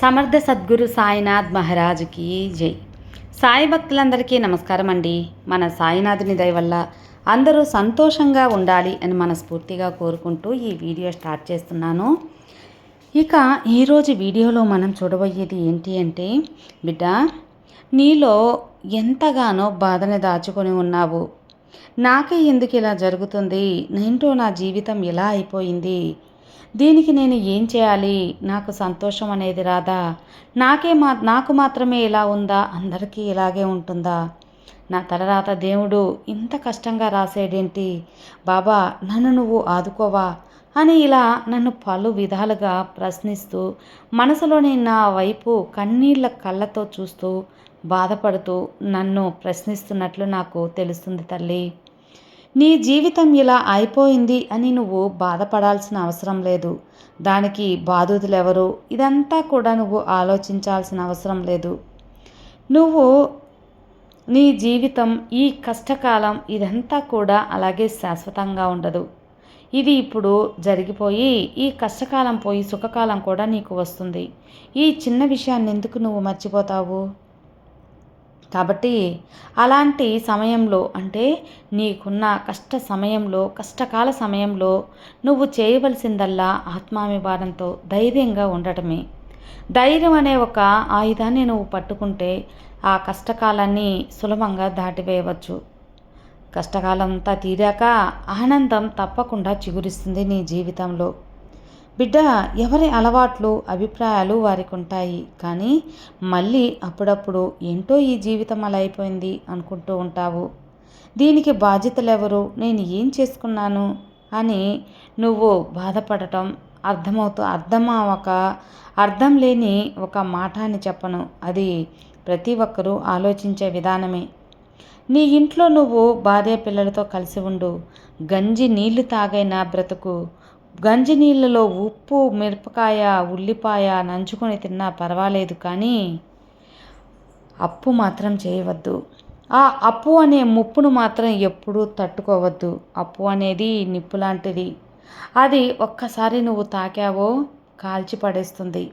సమర్థ సద్గురు సాయినాథ్ మహారాజుకి జై. సాయి భక్తులందరికీ నమస్కారం అండి. మన సాయినాథుని దయ వల్ల అందరూ సంతోషంగా ఉండాలి అని మనస్ఫూర్తిగా కోరుకుంటూ ఈ వీడియో స్టార్ట్ చేస్తున్నాను. ఇక ఈరోజు వీడియోలో మనం చూడబోయేది ఏంటి అంటే బిడ్డ నీలో ఎంతగానో బాధని దాచుకొని ఉన్నావు. నాకే ఎందుకు ఇలా జరుగుతుంది? నేంటో నా జీవితం ఎలా అయిపోయింది? దీనికి నేను ఏం చేయాలి? నాకు సంతోషం అనేది రాదా? నాకే మా నాకు మాత్రమే ఇలా ఉందా? అందరికీ ఇలాగే ఉంటుందా? నా తలరాత దేవుడు ఇంత కష్టంగా రాసేడేంటి బాబా నన్ను నువ్వు ఆదుకోవా? అని ఇలా నన్ను పలు విధాలుగా ప్రశ్నిస్తూ మనసులోని నా వైపు కన్నీళ్ళ కళ్ళతో చూస్తూ బాధపడుతూ నన్ను ప్రశ్నిస్తున్నట్లు నాకు తెలుస్తుంది తల్లి. నీ జీవితం ఇలా అయిపోయింది అని నువ్వు బాధపడాల్సిన అవసరం లేదు. దానికి బాధితులెవరు? ఇదంతా కూడా నువ్వు ఆలోచించాల్సిన అవసరం లేదు. నువ్వు నీ జీవితం ఈ కష్టకాలం ఇదంతా కూడా అలాగే శాశ్వతంగా ఉండదు. ఇది ఇప్పుడు జరిగిపోయి ఈ కష్టకాలం పోయి సుఖకాలం కూడా నీకు వస్తుంది. ఈ చిన్న విషయాన్ని ఎందుకు నువ్వు మర్చిపోతావు? కాబట్టి అలాంటి సమయంలో అంటే నీకున్న కష్ట సమయంలో కష్టకాల సమయంలో నువ్వు చేయవలసిందల్లా ఆత్మాభిమానంతో ధైర్యంగా ఉండటమే. ధైర్యం అనే ఒక ఆయుధాన్ని నువ్వు పట్టుకుంటే ఆ కష్టకాలాన్ని సులభంగా దాటివేయవచ్చు. కష్టకాలం అంతా తీరాక ఆనందం తప్పకుండా చిగురిస్తుంది నీ జీవితంలో. బిడ్డ ఎవరి అలవాట్లు అభిప్రాయాలు వారికి ఉంటాయి కానీ మళ్ళీ అప్పుడప్పుడు ఏంటో ఈ జీవితం అలా అయిపోయింది అనుకుంటూ ఉంటావు. దీనికి బాధ్యతలు ఎవరు నేను ఏం చేసుకున్నాను? అని నువ్వు బాధపడటం అర్థమవుతూ అర్థమవక అర్థం లేని ఒక మాట అని చెప్పను. అది ప్రతి ఒక్కరూ ఆలోచించే విధానమే. నీ ఇంట్లో నువ్వు భార్య పిల్లలతో కలిసి ఉండు. గంజి నీళ్ళు తాగైన బ్రతుకు. గంజి నీళ్ళలో ఉప్పు మిరపకాయ ఉల్లిపాయ నంచుకొని తిన్నా పర్వాలేదు కానీ అప్పు మాత్రం చేయవద్దు. ఆ అప్పు అనే ముప్పును మాత్రం ఎప్పుడూ తట్టుకోవద్దు. అప్పు అనేది నిప్పు లాంటిది. అది ఒక్కసారి నువ్వు తాకావో కాల్చి పడేస్తుంది.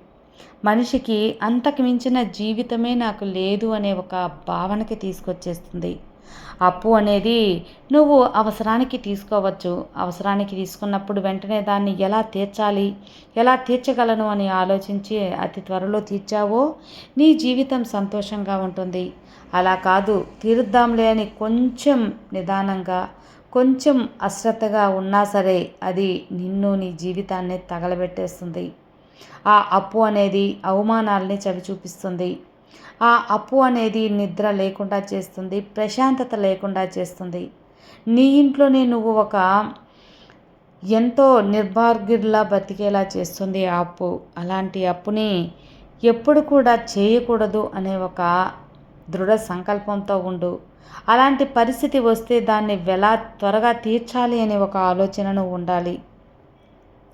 మనిషికి అంతకు మించిన జీవితమే నాకు లేదు అనే ఒక భావనకి తీసుకొచ్చేస్తుంది. అప్పు అనేది నువ్వు అవసరానికి తీసుకోవచ్చు. అవసరానికి తీసుకున్నప్పుడు వెంటనే దాన్ని ఎలా తీర్చాలి? ఎలా తీర్చగలను అని ఆలోచించి అతి త్వరలో తీర్చావో నీ జీవితం సంతోషంగా ఉంటుంది. అలా కాదు తీరుద్దాంలే అని కొంచెం నిదానంగా కొంచెం అశ్రద్ధగా ఉన్నా సరే అది నిన్ను నీ జీవితాన్ని తగలబెట్టేస్తుంది. ఆ అప్పు అనేది అవమానాల్ని చవి చూపిస్తుంది ఆ అప్పు అనేది నిద్ర లేకుండా చేస్తుంది ప్రశాంతత లేకుండా చేస్తుంది. నీ ఇంట్లోనే నువ్వు ఒక ఎంతో నిర్భార్గిర్లా బతికేలా చేస్తుంది ఆ అప్పు. అలాంటి అప్పుని ఎప్పుడు కూడా చేయకూడదు అనే ఒక దృఢ సంకల్పంతో ఉండు. అలాంటి పరిస్థితి వస్తే దాన్ని ఎలా త్వరగా తీర్చాలి అనే ఒక ఆలోచనను ఉండాలి.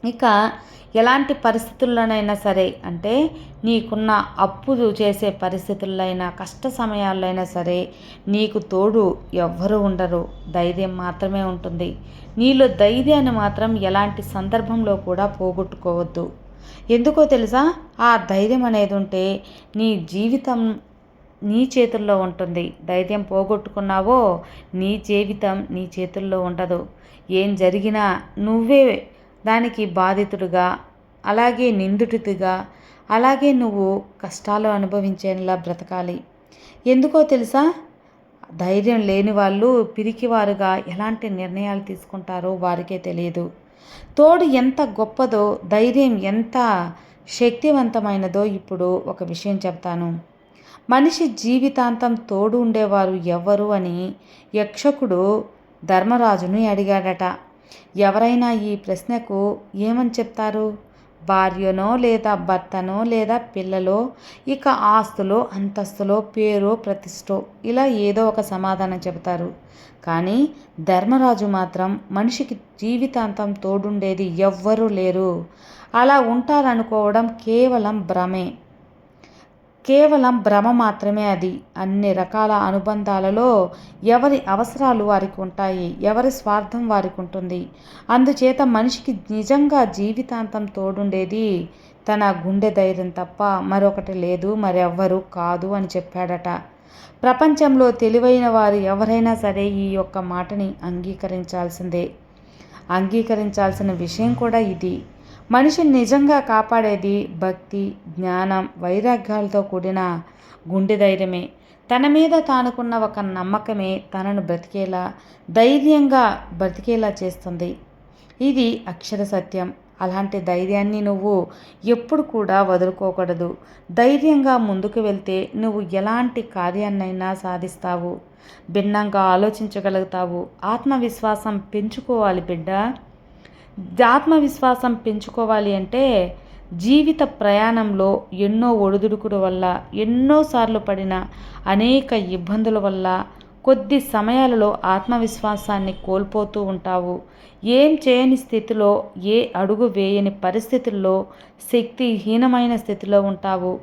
ఇక ఎలాంటి పరిస్థితుల్లోనైనా సరే అంటే నీకున్న అప్పు చేసే పరిస్థితుల్లో అయినా కష్ట సమయాల్లో అయినా సరే నీకు తోడు ఎవ్వరూ ఉండరు. ధైర్యం మాత్రమే ఉంటుంది. నీలో ధైర్యాన్ని మాత్రం ఎలాంటి సందర్భంలో కూడా పోగొట్టుకోవద్దు. ఎందుకో తెలుసా? ఆ ధైర్యం అనేది ఉంటే నీ జీవితం నీ చేతుల్లో ఉంటుంది. ధైర్యం పోగొట్టుకున్నావో నీ జీవితం నీ చేతుల్లో ఉండదు. ఏం జరిగినా నువ్వే దానికి బాధితుడుగా అలాగే నిందితుడిగా అలాగే నువ్వు కష్టాలు అనుభవించేలా బ్రతకాలి. ఎందుకో తెలుసా? ధైర్యం లేని వాళ్ళు పిరికివారుగా ఎలాంటి నిర్ణయాలు తీసుకుంటారో వారికే తెలియదు. తోడు ఎంత గొప్పదో ధైర్యం ఎంత శక్తివంతమైనదో ఇప్పుడు ఒక విషయం చెప్తాను. మనిషి జీవితాంతం తోడు ఉండేవారు ఎవ్వరు అని యక్షకుడు ధర్మరాజుని అడిగాడట. ఎవరైనా ఈ ప్రశ్నకు ఏమని చెప్తారు? భార్యనో లేదా భర్తనో లేదా పిల్లలో? ఇక ఆస్తులో అంతస్తులో పేరో ప్రతిష్టో ఇలా ఏదో ఒక సమాధానం చెబుతారు. కానీ ధర్మరాజు మాత్రం మనిషికి జీవితాంతం తోడుండేది ఎవ్వరూ లేరు. అలా ఉంటారనుకోవడం కేవలం భ్రమే. కేవలం భ్రమ మాత్రమే అది. అన్ని రకాల అనుబంధాలలో ఎవరి అవసరాలు వారికి ఉంటాయి ఎవరి స్వార్థం వారికి ఉంటుంది. అందుచేత మనిషికి నిజంగా జీవితాంతం తోడుండేది తన గుండె ధైర్యం తప్ప మరొకటి లేదు మరెవ్వరూ కాదు అని చెప్పాడట. ప్రపంచంలో తెలివైన వారు ఎవరైనా సరే ఈ యొక్క మాటని అంగీకరించాల్సిందే. అంగీకరించాల్సిన విషయం కూడా ఇది. మనిషిని నిజంగా కాపాడేది భక్తి జ్ఞానం వైరాగ్యాలతో కూడిన గుండె ధైర్యమే. తన మీద తానుకున్న ఒక నమ్మకమే తనను బ్రతికేలా ధైర్యంగా బ్రతికేలా చేస్తుంది. ఇది అక్షర సత్యం. అలాంటి ధైర్యాన్ని నువ్వు ఎప్పుడు కూడా వదులుకోకూడదు. ధైర్యంగా ముందుకు వెళ్తే నువ్వు ఎలాంటి కార్యాన్నైనా సాధిస్తావు. భిన్నంగా ఆలోచించగలుగుతావు. ఆత్మవిశ్వాసం పెంచుకోవాలి బిడ్డ. ఆత్మవిశ్వాసం పెంచుకోవాలి అంటే జీవిత ప్రయాణంలో ఎన్నో ఒడిదుడుకుల వల్ల ఎన్నోసార్లు పడిన అనేక ఇబ్బందుల వల్ల కొద్ది సమయాలలో ఆత్మవిశ్వాసాన్ని కోల్పోతూ ఉంటావు. ఏం చేయని స్థితిలో ఏ అడుగు వేయని పరిస్థితుల్లో శక్తిహీనమైన స్థితిలో ఉంటావు.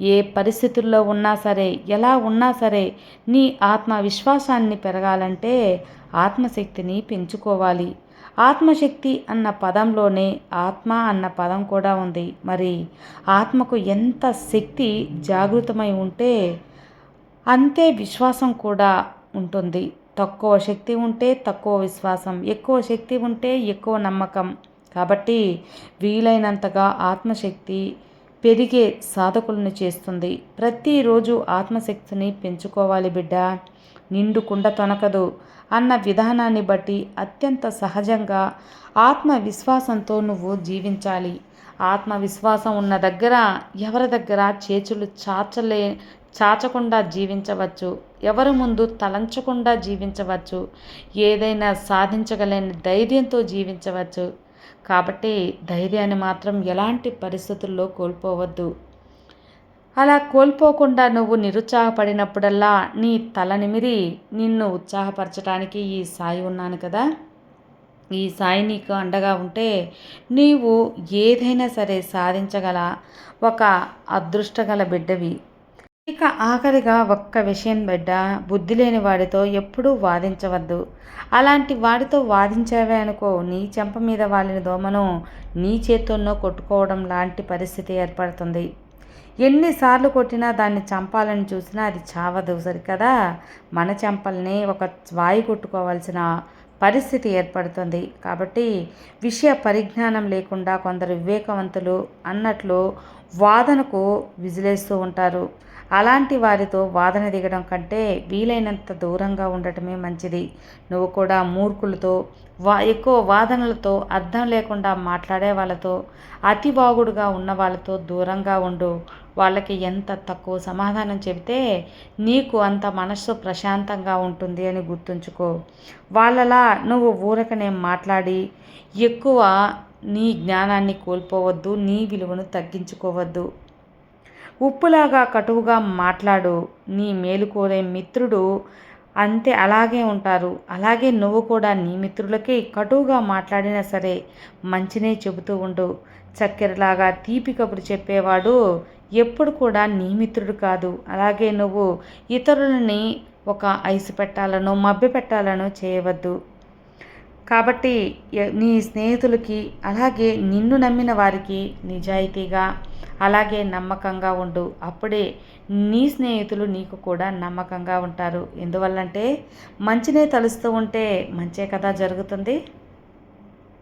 ఏ పరిస్థితుల్లో ఉన్నా సరే ఎలా ఉన్నా సరే నీ ఆత్మవిశ్వాసాన్ని పెరగాలంటే ఆత్మశక్తిని పెంచుకోవాలి. ఆత్మశక్తి అన్న పదంలోనే ఆత్మ అన్న పదం కూడా ఉంది. మరి ఆత్మకు ఎంత శక్తి జాగృతమై ఉంటే అంతే విశ్వాసం కూడా ఉంటుంది. తక్కువ శక్తి ఉంటే తక్కువ విశ్వాసం ఎక్కువ శక్తి ఉంటే ఎక్కువ నమ్మకం. కాబట్టి వీలైనంతగా ఆత్మశక్తి పెరిగే సాధకులను చేస్తుంది. ప్రతిరోజు ఆత్మశక్తిని పెంచుకోవాలి బిడ్డ. నిండుకుండ తొనకదు అన్న విధానాన్ని బట్టి అత్యంత సహజంగా ఆత్మవిశ్వాసంతో నువ్వు జీవించాలి. ఆత్మవిశ్వాసం ఉన్న దగ్గర ఎవరి దగ్గర చేతులు చాచలే చాచకుండా జీవించవచ్చు. ఎవరి ముందు తలంచకుండా జీవించవచ్చు. ఏదైనా సాధించగలని ధైర్యంతో జీవించవచ్చు. కాబట్టి ధైర్యాన్ని మాత్రం ఎలాంటి పరిస్థితుల్లో కోల్పోవద్దు. అలా కోల్పోకుండా నువ్వు నిరుత్సాహపడినప్పుడల్లా నీ తల నిమిరి నిన్ను ఉత్సాహపరచడానికి ఈ సాయి ఉన్నాను కదా. ఈ సాయి నీకు అండగా ఉంటే నీవు ఏదైనా సరే సాధించగల ఒక అదృష్టగల బిడ్డవి. ఇక ఆఖరిగా ఒక్క విషయం బిడ్డ బుద్ధి లేని వాడితో ఎప్పుడూ వాదించవద్దు. అలాంటి వాడితో వాదించావే అనుకో నీ చెంప మీద వాలిన దోమను నీ చేతుల్లో కొట్టుకోవడం లాంటి పరిస్థితి ఏర్పడుతుంది. ఎన్నిసార్లు కొట్టినా దాన్ని చంపాలని చూసినా అది చావదు సరికదా? మన చెంపల్ని ఒక వాయి కొట్టుకోవాల్సిన పరిస్థితి ఏర్పడుతుంది. కాబట్టి విషయ పరిజ్ఞానం లేకుండా కొందరు వివేకవంతులు అన్నట్లు వాదనకు విజిలేస్తూ ఉంటారు. అలాంటి వారితో వాదన దిగడం కంటే వీలైనంత దూరంగా ఉండటమే మంచిది. నువ్వు కూడా మూర్ఖులతో వా ఎక్కువ వాదనలతో అర్థం లేకుండా మాట్లాడే వాళ్ళతో అతి బాగుడుగా ఉన్న వాళ్ళతో దూరంగా ఉండు. వాళ్ళకి ఎంత తక్కువ సమాధానం చెబితే నీకు అంత మనస్సు ప్రశాంతంగా ఉంటుంది అని గుర్తుంచుకో. వాళ్ళలా నువ్వు ఊరకనే మాట్లాడి ఎక్కువ నీ జ్ఞానాన్ని కోల్పోవద్దు నీ విలువను తగ్గించుకోవద్దు. ఉప్పులాగా కటువుగా మాట్లాడు నీ మేలు కోరే మిత్రుడు అంతే అలాగే ఉంటారు. అలాగే నువ్వు కూడా నీ మిత్రులకి కటువుగా మాట్లాడినా సరే మంచినే చెబుతూ ఉండు. చక్కెరలాగా తీపి కబురు చెప్పేవాడు ఎప్పుడు కూడా నీ మిత్రుడు కాదు. అలాగే నువ్వు ఇతరులని ఒక ఐసు పెట్టాలనో మభ్య పెట్టాలనో చేయవద్దు. కాబట్టి నీ స్నేహితులకి అలాగే నిన్ను నమ్మిన వారికి నిజాయితీగా అలాగే నమ్మకంగా ఉండు. అప్పుడే నీ స్నేహితులు నీకు కూడా నమ్మకంగా ఉంటారు. ఎందువల్లంటే మంచినే తలుస్తూ ఉంటే మంచే కదా జరుగుతుంది.